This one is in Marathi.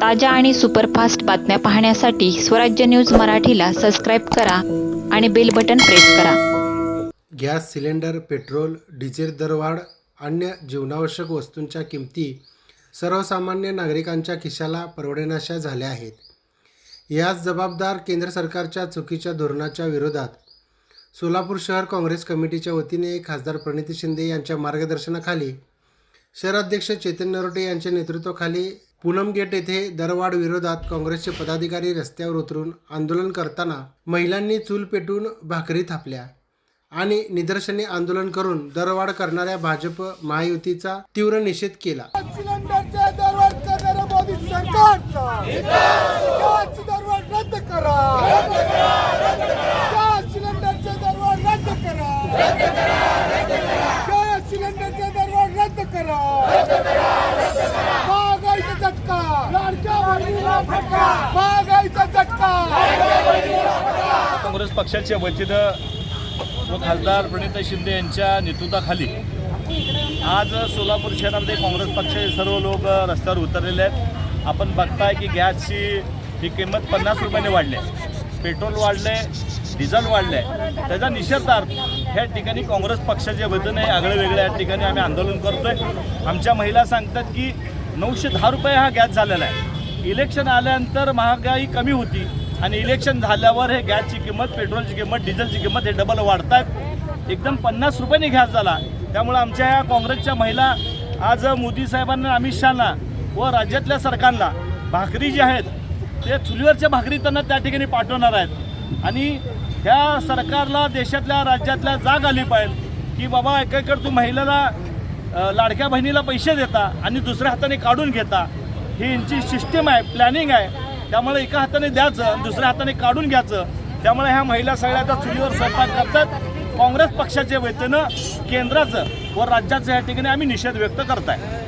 ताज्या आणि सुपरफास्ट बातम्या पाहण्यासाठी स्वराज्य न्यूज मराठीला सबस्क्राईब करा आणि बेल बटन प्रेस करा. गॅस सिलेंडर पेट्रोल डिझेल दरवाढ अन्य जीवनावश्यक वस्तूंच्या किमती सर्वसामान्य नागरिकांच्या खिशाला परवडेनाशा झाल्या आहेत. याच जबाबदार केंद्र सरकारच्या चुकीच्या धोरणाच्या विरोधात सोलापूर शहर काँग्रेस कमिटीच्या वतीने खासदार प्रणिती शिंदे यांच्या मार्गदर्शनाखाली शहराध्यक्ष चैतन्य नरोटे यांच्या नेतृत्वाखाली पूनम गेट येथे दरवाढ विरोधात काँग्रेसचे पदाधिकारी रस्त्यावर उतरून आंदोलन करताना महिलांनी चूल पेटून भाकरी थापल्या आणि निदर्शने आंदोलन करून दरवाढ करणाऱ्या भाजप महायुतीचा तीव्र निषेध केला सिलेंडरचे दरवाढ करणाऱ्या मोदी सरकारचा गॅस दरवाढ रद्द करा गॅस सिलेंडरचे दरवाढ रद्द करा गॅस सिलेंडरचे दरवाढ रद्द करा महागाईचा झटका लाडक्या बहिणीला फटका महागाईचा झटका काँग्रेस पक्षाच्या वतीनं व खासदार प्रणिता शिंदे यांच्या नेतृत्वाखाली आज सोलापूर शहरामध्ये काँग्रेस पक्षाचे सर्व लोक रस्त्यावर उतरलेले आहेत. आपण बघताय की गॅसची ही किंमत पन्नास रुपयाने वाढली आहे. पेट्रोल वाढले डिझेल वाढले त्याचा निषेधार्थ ह्या ठिकाणी काँग्रेस पक्षाच्या वतीने आगळे वेगळे या ठिकाणी आम्ही आंदोलन करतोय. आमच्या महिला सांगतात की नऊशे दहा रुपये हा गॅस झालेला आहे. इलेक्शन आल्यानंतर महागाई कमी होती. आणि इलेक्शन झाल्यावर हे गॅसची किंमत पेट्रोलची किंमत डिझेलची किंमत हे डबल वाढतात एकदम पन्नास रुपयाने गॅस झाला. त्यामुळे आमच्या या काँग्रेसच्या महिला आज मोदी साहेबांना अमित शहाना व राज्यातल्या सरकारला भाकरी जी आहेत ते चुलीवरच्या भाकरी त्यांना त्या ठिकाणी पाठवणार आहेत. आणि ह्या सरकारला देशातल्या राज्यातल्या जाग आली पाहिजे की बाबा एकाकडे तू महिलेला लाडक्या बहिणीला पैसे देता आणि दुसऱ्या हाताने काढून घेता. ही यांची सिस्टीम आहे प्लॅनिंग आहे. त्यामुळे एका हाताने द्यायचं दुसऱ्या हाताने काढून घ्यायचं. त्यामुळे ह्या महिला सगळ्या त्या चुलीवर स्वयंपाक करतात. काँग्रेस पक्षाच्या वतीनं केंद्राचं व राज्याचं या ठिकाणी आम्ही निषेध व्यक्त करताय.